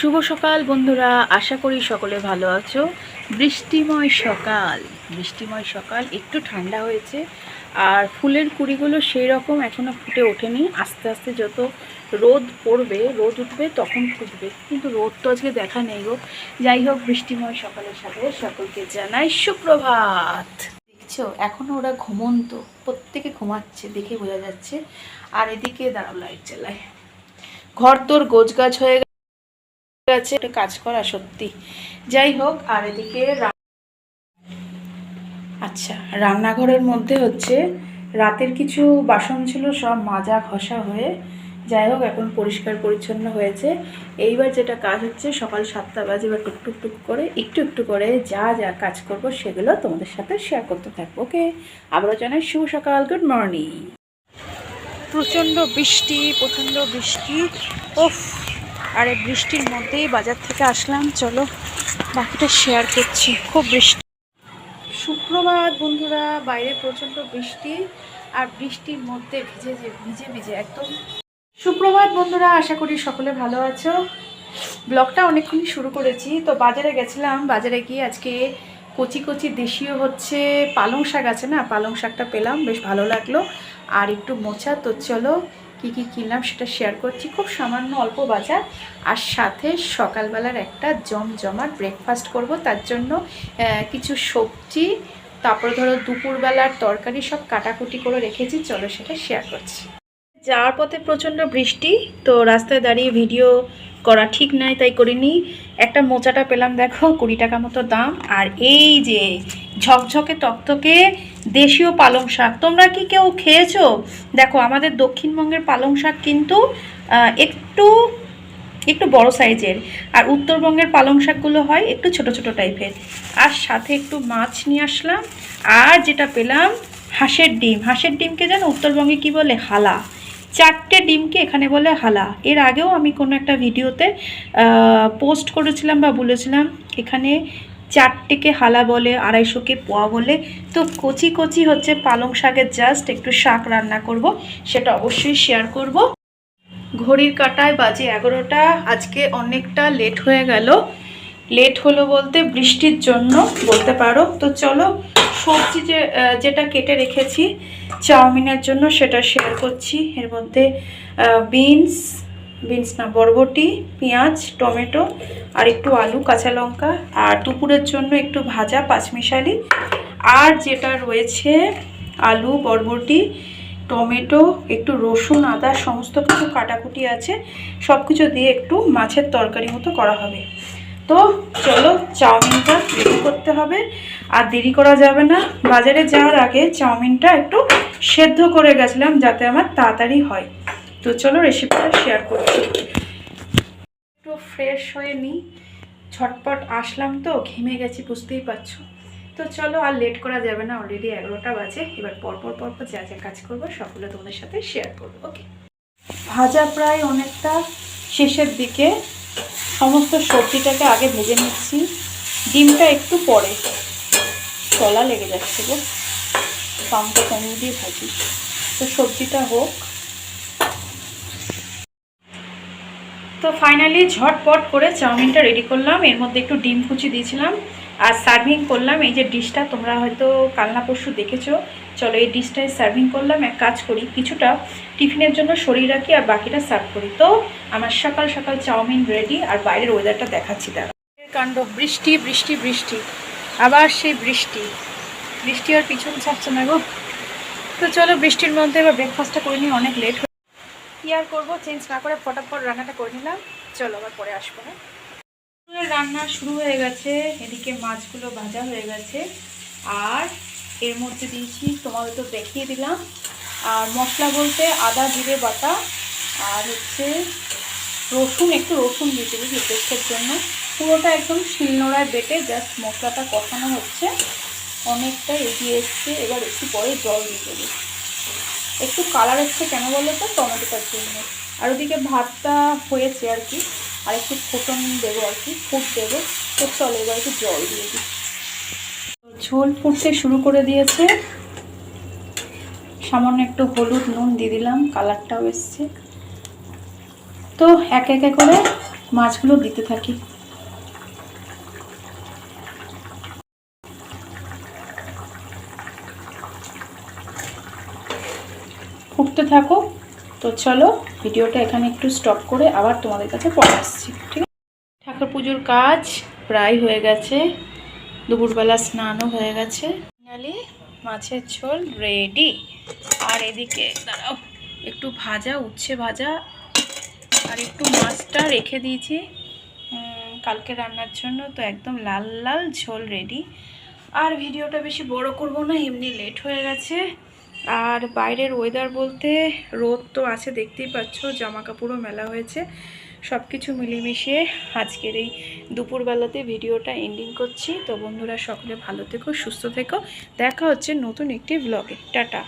শুভ সকাল বন্ধুরা, আশা করি সকলে ভালো আছো। বৃষ্টিময় সকাল বৃষ্টিময় সকাল, একটু ঠান্ডা হয়েছে। আর ফুলের কুড়িগুলো সেই রকম এখনও ফুটে ওঠেনি। আস্তে আস্তে যত রোদ পড়বে, রোদ উঠবে তখন ফুটবে। কিন্তু রোদ তো আজকে দেখা নেই গো। যাই হোক, বৃষ্টিময় সকালের সাথে সকলকে জানাই সুপ্রভাত। দেখছ এখনও ওরা ঘুমন্ত, প্রত্যেকে ঘুমাচ্ছে দেখে বোঝা যাচ্ছে। আর এদিকে দাঁড়াও লাইট জ্বালায় ঘর তোর গোছগাছ হয়ে গেছে একটা কাজ করা সত্যি। যাই হোক, আর এদিকে আচ্ছা রান্নাঘরের মধ্যে হচ্ছে রাতের কিছু বাসন ছিল, সব মাজা ঘষা হয়ে যাই হোক, এখন পরিষ্কার পরিচ্ছন্ন হয়েছে। এইবার যেটা কাজ হচ্ছে, সকাল সাতটা বাজে এবার টুক টুক টুক করে, একটু একটু করে যা যা কাজ করব সেগুলো তোমাদের সাথে শেয়ার করতে থাকব ওকে আবারও জানাই, শুভ সকাল গুড মর্নিং প্রচণ্ড বৃষ্টি প্রচণ্ড বৃষ্টি ওফ আর এই বৃষ্টির মধ্যেই বাজার থেকে আসলাম। চলো, বাকিটা শেয়ার করছি। খুব বৃষ্টি। সুপ্রভাত বন্ধুরা, বাইরে প্রচণ্ড বৃষ্টি আর বৃষ্টির মধ্যে ভিজে যে ভিজে ভিজে একদম। সুপ্রভাত বন্ধুরা, আশা করি সকলে ভালো আছো। ব্লগটা অনেকক্ষণই শুরু করেছি। তো বাজারে গেছিলাম। বাজারে গিয়ে আজকে কচি কচি দেশীয় হচ্ছে পালং শাক আছে না? পালং শাকটা পেলাম, বেশ ভালো লাগল। আর একটু মোচা, তো চলো কী কী কিনলাম সেটা শেয়ার করছি। খুব সামান্য অল্প বাজার। আর সাথে সকালবেলার একটা জমজমাট ব্রেকফাস্ট করব। তার জন্য কিছু সবজি, তারপরে ধরো দুপুরবেলার তরকারি সব কাটাকুটি করে রেখেছি। চলো সেটা শেয়ার করছি। যাওয়ার পথে প্রচণ্ড বৃষ্টি, তো রাস্তায় দাঁড়িয়ে ভিডিও করা ঠিক নাই, তাই করিনি। একটা মোচাটা পেলাম দেখো, কুড়ি টাকা মতো দাম। আর এই যে ঝকঝকে তকতকে দেশীয় পালং শাক। তোমরা কি কেউ খেয়েছো? দেখো, আমাদের দক্ষিণবঙ্গের পালং শাক কিন্তু একটু একটু বড় সাইজের। আর উত্তরবঙ্গের পালং শাকগুলো হয় একটু ছোট ছোট টাইপের। আর সাথে একটু মাছ নিয়ে আসলাম। আর যেটা পেলাম, হাঁসের ডিম। হাঁসের ডিমকে যেন উত্তরবঙ্গে কি বলে? হালা। চারটে ডিমকে এখানে বলে হালা। এর আগেও আমি কোনো একটা ভিডিওতে পোস্ট করেছিলাম বা বলেছিলাম, এখানে চারটেকে হালা বলে, আড়াইশোকে পোয়া বলে। তো কচি কচি হচ্ছে পালং শাকের জাস্ট একটু শাক রান্না করব, সেটা অবশ্যই শেয়ার করব। ঘড়ির কাটায় বাজে এগারোটা, আজকে অনেকটা লেট হয়ে গেল। লেট হলো বলতে বৃষ্টির জন্য বলতে পারো। তো চলো, সবজি যে যেটা কেটে রেখেছি, চাউমিনের জন্য সেটা শেয়ার করছি। এর মধ্যে বিনস বিনস না, বরবটি, পেঁয়াজ, টমেটো আর একটু আলু, কাঁচা লঙ্কা আর দুপুরের জন্য একটু ভাজা পাঁচমিশালি। আর যেটা রয়েছে, আলু, বরবটি, টমেটো, একটু রসুন, আদা, সমস্ত কিছু কাটাকুটি আছে সব কিছু দিয়ে একটু মাছের তরকারি মতো করা হবে। তো চলো, চাউমিনটা রেডি করতে হবে। আর দেরি করা যাবে না, বাজারে যাওয়ার আগে চাউমিনটা একটু সেদ্ধ করে গেছিলাম, যাতে আমার তাড়াতাড়ি হয়। তো চলো রেসিপিটা শেয়ার করছি একটু ফ্রেশ হয়ে নিই ঝটপট আসলাম তো, ঘেমে গেছি, বুঝতেই পারছ। তো চলো আর লেট করা যাবে না অলরেডি এগারোটা বাজে। এবার পরপর পরপর যা যা কাজ করব, সবগুলো তোমাদের সাথে শেয়ার করব ওকে ভাজা প্রায় অনেকটা শেষের দিকে। সমস্ত সবজিটাকে আগে ভেজে নিচ্ছি। ডিমটা একটু পরে। তলা লেগে যাচ্ছে গো। পামটা কমিয়ে দিয়ে ভাজি। তো সবজিটা হোক। তো ফাইনালি ঝটপট করে চাউমিনটা রেডি করলাম। এর মধ্যে একটু ডিম কুচি দিয়েছিলাম আর সার্ভিং করলাম। এই যে ডিশটা তোমরা হয়তো কালনা পরশু দেখেছ। চলো এই ডিশটাই সার্ভিং করলাম। এক কাজ করি, কিছুটা টিফিনের জন্য সরিয়ে রাখি আর বাকিটা সার্ভ করি। তো আমার সকাল সকাল চাউমিন রেডি আর বাইরের ওয়েদারটা দেখাচ্ছি দাঁড়া কাণ্ড, বৃষ্টি বৃষ্টি বৃষ্টি। আবার সেই বৃষ্টি। বৃষ্টি আর পিছন ছাড়ছে না গো। তো চলো বৃষ্টির মধ্যে এবার ব্রেকফাস্টটা করে নিই, অনেক লেট কি আর করব? চেঞ্জ না করে ফটাফট রান্নাটা করে নিলাম। চলো আবার পরে আসব হ্যাঁ? দুপুরের রান্না শুরু হয়ে গেছে। এদিকে মাছগুলো ভাজা হয়ে গেছে। আর এর মধ্যে দিয়েছি, তোমাদের তো দেখিয়ে দিলাম। আর মশলা বলতে আদা, জিরে, বাটা, আর হচ্ছে রসুন, একটু রসুন দিতে বুঝলি, পেস্টের জন্য। পুরোটা একদম শিলনোড়ায় বেটে জাস্ট মশলাটা কষানো হচ্ছে। অনেকটা এগিয়ে এসছে। এবার একটু পরে জল দিয়ে দেবো। একটু কালার এসছে কেন বলো তো? টমেটোটার জন্য আর ওদিকে ভাতটা হয়েছে আর কি। আর একটু ফোটন দেবো আর কি, ফুট দেবো। তো চলো এবার একটু জল দিয়ে দিই। ঝোল ফুটতে শুরু করে দিয়েছে। সামান্য একটু হলুদ নুন দিয়ে দিলাম কালারটাও এসছে। তো এক একে করে মাছগুলো দিতে থাকি। ফুটতে থাকো। তো চলো, ভিডিওটা এখানে একটু স্টপ করে আবার তোমাদের কাছে পরে আসছি, ঠিক আছে? ঠাকুর পুজোর কাজ প্রায় হয়ে গেছে। দুপুরবেলা স্নানও হয়ে গেছে। ফাইনালি মাছের ঝোল রেডি আর এদিকে, দাঁড়াও, একটু ভাজা, উচ্ছে ভাজা, আর একটু মাছটা রেখে দিয়েছি। কালকে রান্নার জন্য তো একদম লাল লাল ঝোল রেডি আর ভিডিওটা বেশি বড় করব না, এমনি লেট হয়ে গেছে। আর বাইরের ওয়েদার বলতে রোদ তো আছে, দেখতেই পাচ্ছ জামা কাপড়ও মেলা হয়েছে। সব কিছু মিলেমিশিয়ে আজকের এই দুপুরবেলাতে ভিডিওটা এন্ডিং করছি। তো বন্ধুরা, সকলে ভালো থেকো, সুস্থ থেকো। দেখা হচ্ছে নতুন একটি ব্লগে টাটা।